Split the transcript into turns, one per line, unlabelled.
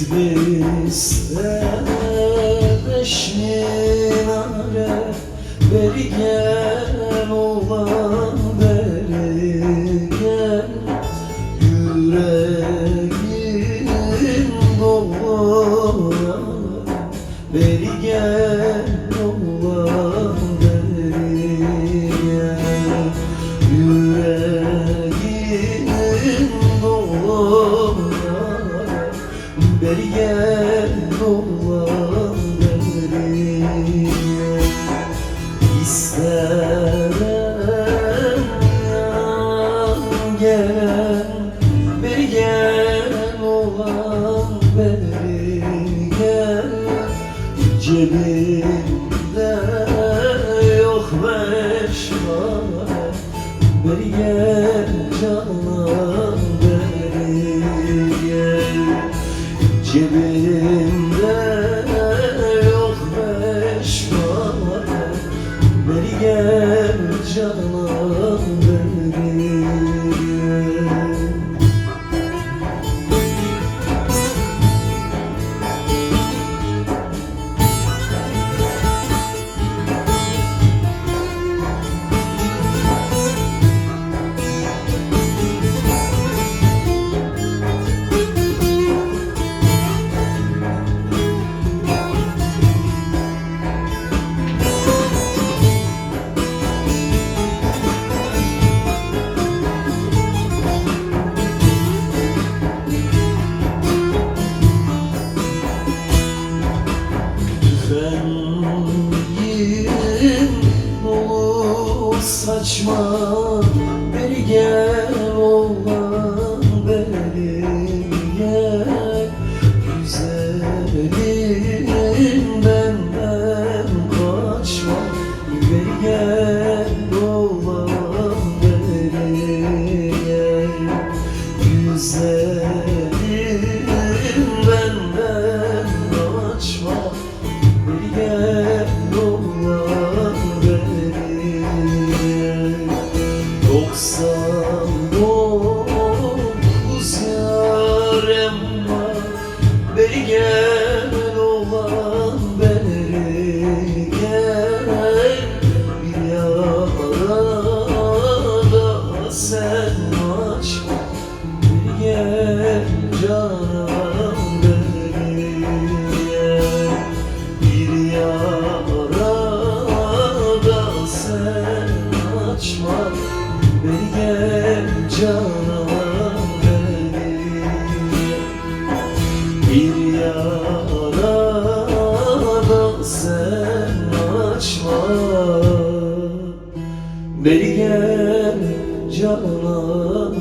Bitlis'te beş minare Beri gel oğlan beri gel İsterim yan gelen Beri gel oğlan beri gel Cebimde yok beş para Beri gel canım gel saçma Beri gel oğlan beri gel Güzelim benden kaçma Beri gel Baksam domuz yarem var. Gel olan beri gel. Bir yarada sen aç. Beri gel Bir yarada sen açma. Beni gel canan beni Bir yana sen açma. Beni gel canan